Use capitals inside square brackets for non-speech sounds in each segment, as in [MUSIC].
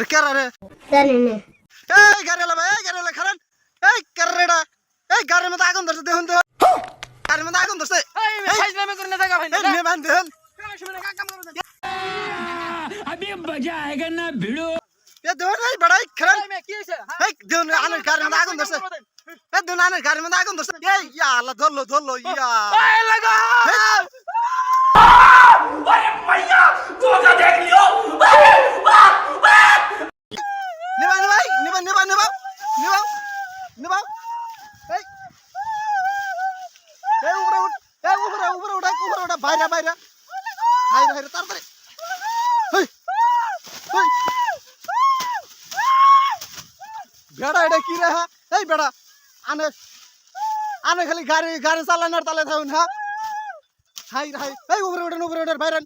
এটা কেরা রে? জানি না। এই গাড়ি এলা ভাই এই গাড়ি এলা খারান। এই কেরা রে এটা? এই গাড়ির মধ্যে আগুন ধরছে দেখুন তো। গাড়ির মধ্যে আগুন ধরছে। এই ফাইজলামি করে না থাকা ভাই এই নেবান দেখুন। এ দেখুন এই বড়াই খারান। এই দেখুন আনের গাড়ির মধ্যে আগুন ধরছে। এই দেখুন আনের গাড়ির মধ্যে আগুন ধরছে। এই ইয়া আল্লাহ ধরলো ধরলো ইয়া। এই লাগা! নেবা নেবা নেবা নেবা নেবা এই এই উপরে উঠ এই উপরে উপরে উঠা উপরে উঠা বাইরে বাইরে বাইরে বাইরে তাড়াতাড়ি হেই হেই বেড়া এটা কি রে হ্যাঁ এই বেড়া আনে আনে খালি গাড়ি গাড়ি চালানোর তালে থাকুন হ্যাঁ হাই হাই এই উপরে উঠেন উপরে উঠেন বাইরেন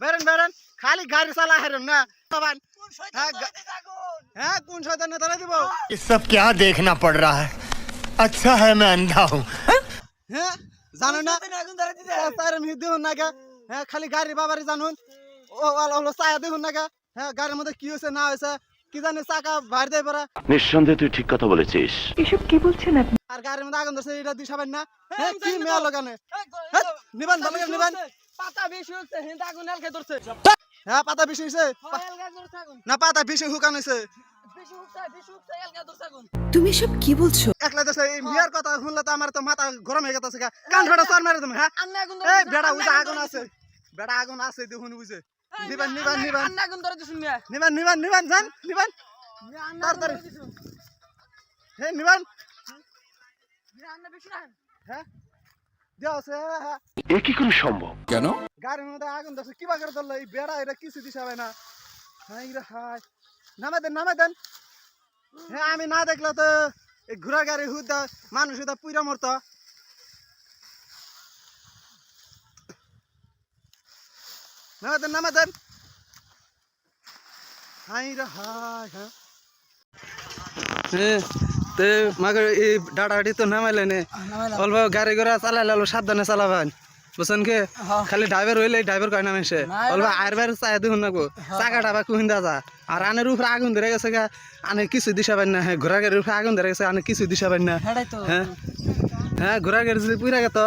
বেরেন বেরেন খালি গাড়ি চালা হেরেন না বাবান হ্যাঁ গা- হ্যাঁ কোন শয়তান নেতা দিব ये सब क्या देखना पड़ रहा है अच्छा है मैं अंधा हूँ হ্যাঁ জানো না তার আমি দেখুন না গা হ্যাঁ খালি গাড়ি বাবারে জানুন ও হলো চায়া দেখুন না গা হ্যাঁ গাড়ির মধ্যে কি হয়েছে না হয়েছে কি জানি চাকা বাইরে দেয় পরা নিঃসন্দেহে তুই ঠিক কথা বলেছিস আর গাড়ির মধ্যে আগুন ধরছে এটা দিশাবেন না হ্যাঁ কি মেয়া লোকানে হ্যাঁ নিবান ভালো করে নিবান পাতা বেশি হচ্ছে হিন্দা আগুন এলকে ধরছে হ্যাঁ পাতা বেশি হয়েছে না পাতা বেশি হুকান হয়েছে তুমি সব কি বলছো? একলা দেশে এই মেয়ের কথা শুনলে তো আমার তো মাথা গরম হয়ে গেছে। কান ফাটা সর মেরে তুমি হ্যাঁ? এই বেড়া উজা আগুন আছে। বেড়া আগুন আছে দেখুন বুঝে। নিবান নিবান নিবান। আন্না আগুন ধরে দিছুন মিয়া। নিবান নিবান নিবান যান নিবান। তাড়াতাড়ি হে নিবান। হ্যাঁ? এ কি করে সম্ভব? গাড়ির মধ্যে আগুন ধরছে কিবা করে ধরলো? এই বেড়া এটা কিছু দিশা না। হাই রে হাই নামে দেন নামে দেন। হ্যাঁ আমি না দেখলে তো এই ঘোড়া গাড়ি হুদা মানুষ হুদা পুইরা মরতো। নামে দেন নামে দেন। হাই রে হাই হ্যাঁ। তে মাগে এই ডাডাডি তো নামাইলে নে। অল্প গাড়ি ঘোড়া চালাইলে অল্প সাবধানে চালাবেন। বুঝছেন কি? খালি ড্রাইভার হইলে ড্রাইভার কয় নামে সে অল্প আয়ের বাইরে চাই দেখুন না গো চাকা টাকা কুহিন্দা যা। আর আনের উপরে আগুন ধরে গেছে গা। আনে কিছু দিশা পাই না। হ্যাঁ ঘোড়া গাড়ির উপরে আগুন ধরে গেছে আনে কিছু দিশা পাই না। হ্যাঁ? হ্যাঁ ঘোড়া গাড়ি যদি পুরা গেত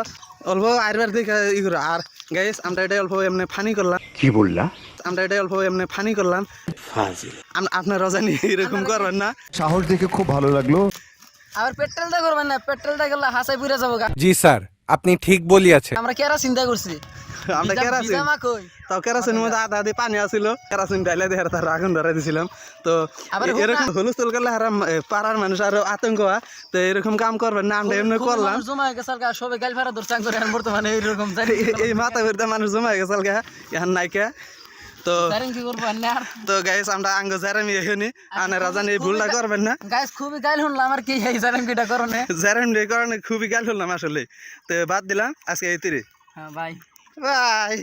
অল্প আয়ের বাইরে দেখে ই করো। আর গাইস আমরা এটা অল্প এমনি ফানি করলাম। কি বললা? আমরা এটা অল্প এমনি ফানি করলাম। আপনার রজানি এরকম করবেন না। সাহস দেখে খুব ভালো লাগল। আবার পেট্রোলটা করবেন না পেট্রোলটা গেলে হাসাই পুরে যাব গা। জি স্যার আপনি ঠিক বলিয়াছেন। আমরা কেরা চিন্তা করছি। [LAUGHS] আমরা কেরাসিন। তাও কেরাসিনের মধ্যে আধা আধি পানি আসিল কেরাসিন ডাইলে দিয়ে তার আগুন ধরাই দিছিলাম। তো এরকম হুলস্থুল করলে হারা পাড়ার মানুষ আরও আতঙ্ক হয় তো এরকম কাম করবেন না আমরা এমনি করলাম। জমা হয়ে গেছে আর সবে গাল ফেরা দর্শন করে বর্তমানে এইরকম এই- এই মাথা বেরতে মানুষ জমা হয়ে গেছে এখন নাইকা। তো জানি কি করব না? তো গাইস আমরা আঙ্গ জারামি এখানে আনে রাজানি এই ভুলটা করবেন না। গাইস খুবই গাইল শুনলাম আর কি এই কিটা করনে জারামি কারণে খুবই গাল শুনলাম আসলে। তো বাদ দিলাম আজকে এই তিরে। হ্যাঁ ভাই বাই